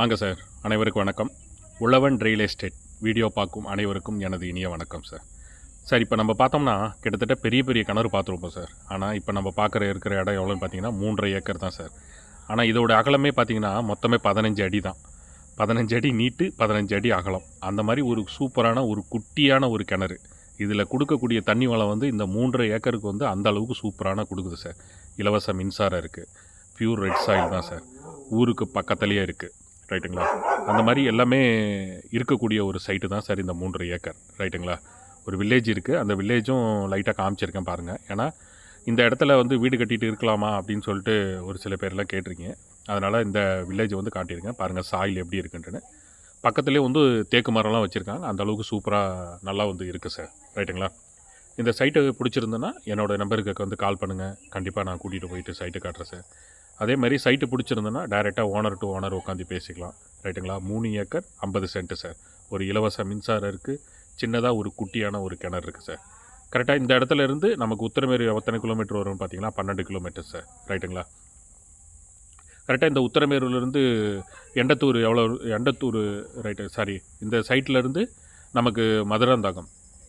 வாங்க சார் அனைவருக்கும் வணக்கம். உழவன் ரியல் எஸ்டேட் வீடியோ பார்க்கும் அனைவருக்கும் எனது இனிய வணக்கம் சார். சார் இப்போ நம்ம பார்த்தோம்னா கிட்டத்தட்ட பெரிய பெரிய கிணறு பார்த்துருப்போம் சார். ஆனால் இப்போ நம்ம பார்க்குற இருக்கிற இடம் எவ்வளோன்னு பார்த்தீங்கன்னா மூன்றரை ஏக்கர் தான் சார். ஆனால் இதோட அகலமே பார்த்திங்கன்னா மொத்தமே பதினஞ்சு அடி தான். பதினஞ்சு அடி நீட்டு பதினஞ்சு அடி அகலம். அந்த மாதிரி ஒரு சூப்பரான ஒரு குட்டியான ஒரு கிணறு. இதில் கொடுக்கக்கூடிய தண்ணி வளம் வந்து இந்த மூன்றரை ஏக்கருக்கு வந்து அந்த அளவுக்கு சூப்பரான கொடுக்குது சார். இலவச மின்சாரம் இருக்குது பியூர் ரெட் சாயில் தான் சார். ஊருக்கு பக்கத்துலேயே இருக்குது ரைட்டுங்களா? அந்த மாதிரி எல்லாமே இருக்கக்கூடிய ஒரு சைட்டு தான் சார் இந்த மூன்று ஏக்கர் ரைட்டுங்களா? ஒரு வில்லேஜ் இருக்குது அந்த வில்லேஜும் லைட்டாக காமிச்சிருக்கேன் பாருங்கள் ஏன்னா இந்த இடத்துல வந்து வீடு கட்டிட்டு இருக்கலாமா அப்படின்னு சொல்லிட்டு ஒரு சில பேர்லாம் கேட்டிருக்கீங்க. அதனால் இந்த வில்லேஜை வந்து காட்டியிருக்கேன். பாருங்கள் சாயில் எப்படி இருக்குன்ட்டுன்னு. பக்கத்துலேயே வந்து தேக்கு மரம்லாம் வச்சுருக்காங்க. அந்த அளவுக்கு சூப்பராக நல்லா வந்து இருக்குது சார். ரைட்டுங்களா? இந்த சைட்டு பிடிச்சிருந்தேன்னா என்னோடய நம்பருக்கு வந்து கால் பண்ணுங்கள் கண்டிப்பாக நான் கூட்டிகிட்டு போயிட்டு சைட்டு காட்டுறேன் சார். அதே மாதிரி சைட்டு பிடிச்சிருந்தேன்னா டைரெக்டாக ஓனர் டு ஓனர் உட்காந்து பேசிக்கலாம். ரைட்டுங்களா மூணு ஏக்கர் ஐம்பது சென்ட்டு சார் ஒரு இலவச மின்சாரம் இருக்குது சின்னதாக ஒரு குட்டியான ஒரு கிணறு இருக்குது சார் கரெக்டாக இந்த இடத்துல இருந்து நமக்கு உத்தரமேரி எத்தனை கிலோமீட்டர் வரும்னு பார்த்தீங்கன்னா பன்னெண்டு கிலோமீட்டர் சார் ரைட்டுங்களா கரெக்டாக இந்த உத்தரமேரூர்லேருந்து எண்டத்தூர் எவ்வளோ எண்டத்தூர் ரைட்டு சாரி இந்த சைட்லேருந்து நமக்கு மதுராந்தகம்.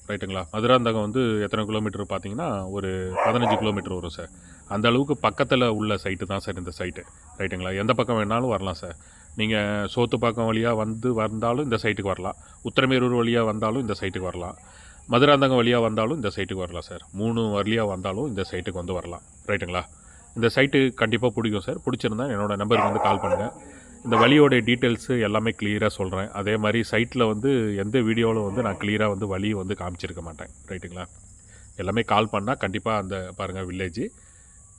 ரைட்டுங்களா மதுராந்தகம் வந்து எத்தனை கிலோமீட்டர் பார்த்தீங்கன்னா ஒரு பதினஞ்சு கிலோமீட்டர் வரும் சார் அந்த அளவுக்கு பக்கத்தில் உள்ள சைட்டு தான் சார் இந்த சைட்டு ரைட்டுங்களா எந்த பக்கம் வேணாலும் வரலாம் சார் நீங்கள் சோத்துப்பாக்கம் வழியாக வந்து வந்தாலும் இந்த சைட்டுக்கு வரலாம். உத்தரமேரூர் வழியாக வந்தாலும் இந்த சைட்டுக்கு வரலாம். மதுராந்தகம் வழியாக வந்தாலும் இந்த சைட்டுக்கு வரலாம் சார் மூணு வழியாக வந்தாலும் இந்த சைட்டுக்கு வந்து வரலாம். ரைட்டுங்களா இந்த சைட்டு கண்டிப்பாக பிடிக்கும் சார் பிடிச்சிருந்தா என்னோடய நம்பருக்கு வந்து கால் பண்ணுங்கள் இந்த வழியோடைய டீட்டெயில்ஸு எல்லாமே கிளியராக சொல்கிறேன் அதே மாதிரி சைட்டில் வந்து எந்த வீடியோவில் வந்து நான் கிளியராக வந்து வழி வந்து காமிச்சிருக்க மாட்டேன். ரைட்டுங்களா எல்லாமே கால் பண்ணால் கண்டிப்பாக அந்த பாருங்கள் வில்லேஜ்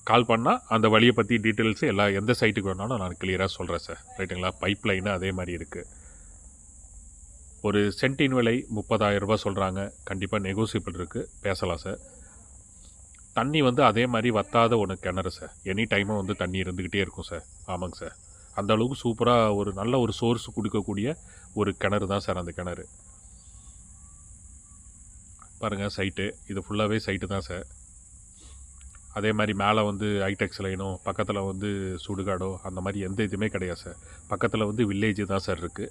கால் பண்ணால் அந்த வழியை பற்றி டீட்டெயில்ஸ் எல்லா எந்த சைட்டுக்கு வேணாலும் நான் கிளியராக சொல்கிறேன் சார் ரைட்டுங்களா பைப் லைனு அதே மாதிரி இருக்குது ஒரு சென்டின் விலை முப்பதாயிரம் ரூபா சொல்கிறாங்க கண்டிப்பாக நெகோசியபிள் இருக்குது பேசலாம் சார் தண்ணி வந்து அதே மாதிரி வத்தாத ஒன்று கிணறு சார் எனி டைமும் வந்து தண்ணி இருந்துக்கிட்டே இருக்கும் சார் ஆமாங்க சார் அந்த அளவுக்கு சூப்பராக ஒரு நல்ல ஒரு சோர்ஸ் கொடுக்கக்கூடிய ஒரு கிணறு தான் சார் அந்த கிணறு. பாருங்கள் சைட்டு இது ஃபுல்லாகவே சைட்டு தான் சார் அதே மாதிரி மேலே வந்து ஐடெக்ஸ் லைனோ பக்கத்தில் வந்து சுடுகாடோ அந்த மாதிரி எந்த இதுவுமே கிடையாது சார் பக்கத்தில் வந்து வில்லேஜ் தான் சார் இருக்குது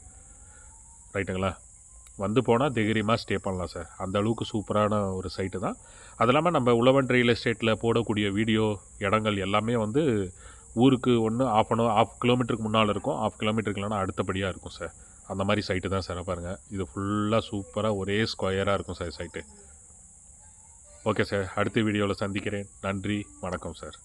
ரைட்டுங்களா வந்து போனால் தைரியமாக ஸ்டே பண்ணலாம் சார் அந்த அளவுக்கு சூப்பரான ஒரு சைட்டு தான். அது இல்லாமல் நம்ம உழவன் ரியல் எஸ்டேட்டில் போடக்கூடிய வீடியோ இடங்கள் எல்லாமே வந்து ஊருக்கு ஒன்று ஆஃப் அன் ஆஃப் கிலோமீட்டருக்கு முன்னால் இருக்கும். ஆஃப் கிலோமீட்டருக்கு இல்லைனா அடுத்தபடியாக இருக்கும் சார் அந்த மாதிரி சைட்டு தான் சார் பாருங்கள் இது ஃபுல்லாக சூப்பராக ஒரே ஸ்கொயராக இருக்கும் சார் சைட்டு ஓகே சார் அடுத்த வீடியோவில் சந்திக்கிறேன். நன்றி வணக்கம் சார்.